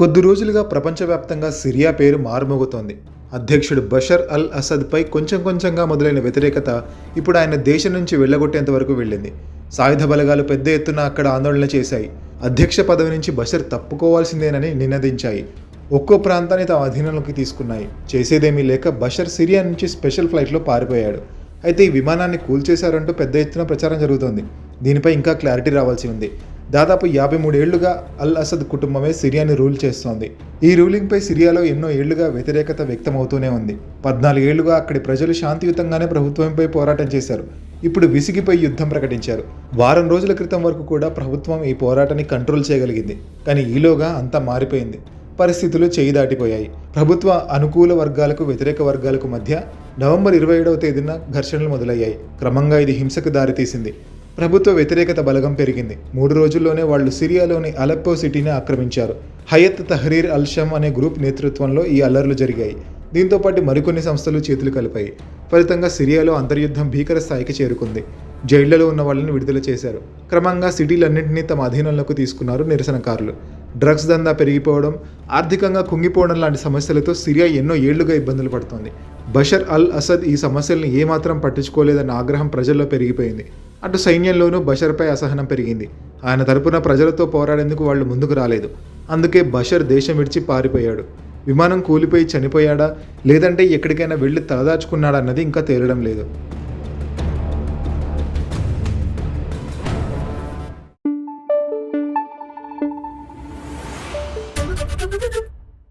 కొద్ది రోజులుగా ప్రపంచవ్యాప్తంగా సిరియా పేరు మారుమోగుతోంది. అధ్యక్షుడు బషర్ అల్ అసద్పై కొంచెం కొంచెంగా మొదలైన వ్యతిరేకత ఇప్పుడు ఆయన దేశం నుంచి వెళ్ళగొట్టేంత వరకు వెళ్ళింది. సాయుధ బలగాలు పెద్ద ఎత్తున అక్కడ ఆందోళన చేశాయి. అధ్యక్ష పదవి నుంచి బషర్ తప్పుకోవాల్సిందేనని నినదించాయి. ఒక్కో ప్రాంతాన్ని తమ అధీనంలోకి తీసుకున్నాయి. చేసేదేమీ లేక బషర్ సిరియా నుంచి స్పెషల్ ఫ్లైట్లో పారిపోయాడు. అయితే ఈ విమానాన్ని కూల్చేశారంటూ పెద్ద ఎత్తున ప్రచారం జరుగుతోంది. దీనిపై ఇంకా క్లారిటీ రావాల్సి ఉంది. దాదాపు యాభై మూడేళ్ళుగా అల్ అసద్ కుటుంబమే సిరియాని రూల్ చేస్తోంది. ఈ రూలింగ్పై సిరియాలో ఎన్నో ఏళ్ళుగా వ్యతిరేకత వ్యక్తమవుతూనే ఉంది. పద్నాలుగేళ్ళుగా అక్కడి ప్రజలు శాంతియుతంగానే ప్రభుత్వంపై పోరాటం చేశారు. ఇప్పుడు విసిగిపోయి యుద్ధం ప్రకటించారు. వారం రోజుల క్రితం వరకు కూడా ప్రభుత్వం ఈ పోరాటాన్ని కంట్రోల్ చేయగలిగింది. కానీ ఈలోగా అంతా మారిపోయింది. పరిస్థితులు చేయి దాటిపోయాయి. ప్రభుత్వ అనుకూల వర్గాలకు వ్యతిరేక వర్గాలకు మధ్య నవంబర్ ఇరవై ఏడవ తేదీన ఘర్షణలు మొదలయ్యాయి. క్రమంగా ఇది హింసకు దారితీసింది. ప్రభుత్వ వ్యతిరేకత బలగం పెరిగింది. మూడు రోజుల్లోనే వాళ్ళు సిరియాలోని అలెప్పో సిటీని ఆక్రమించారు. హయత్ తహరీర్ అల్ షమ్ అనే గ్రూప్ నేతృత్వంలో ఈ అల్లర్లు జరిగాయి. దీంతో పాటు మరికొన్ని సంస్థలు చేతులు కలిపాయి. ఫలితంగా సిరియాలో అంతర్యుద్ధం భీకర స్థాయికి చేరుకుంది. జైళ్ళలో ఉన్న వాళ్ళని విడుదల చేశారు. క్రమంగా సిటీలన్నింటినీ తమ అధీనంలోకి తీసుకున్నారు నిరసనకారులు. డ్రగ్స్ దందా పెరిగిపోవడం ఆర్థికంగా కుంగిపోవడం లాంటి సమస్యలతో సిరియా ఎన్నో ఏళ్ళుగా ఇబ్బందులు పడుతోంది. బషర్ అల్ అసద్ ఈ సమస్యల్ని ఏమాత్రం పట్టించుకోలేదన్న ఆగ్రహం ప్రజల్లో పెరిగిపోయింది. అటు సైన్యంలోనూ బషర్పై అసహనం పెరిగింది. ఆయన తరపున ప్రజలతో పోరాడేందుకు వాళ్ళు ముందుకు రాలేదు. అందుకే బషర్ దేశం విడిచి పారిపోయాడు. విమానం కూలిపోయి చనిపోయాడా? లేదంటే ఎక్కడికైనా వెళ్ళి తలదాచుకున్నాడా అన్నది ఇంకా తేలడం లేదు.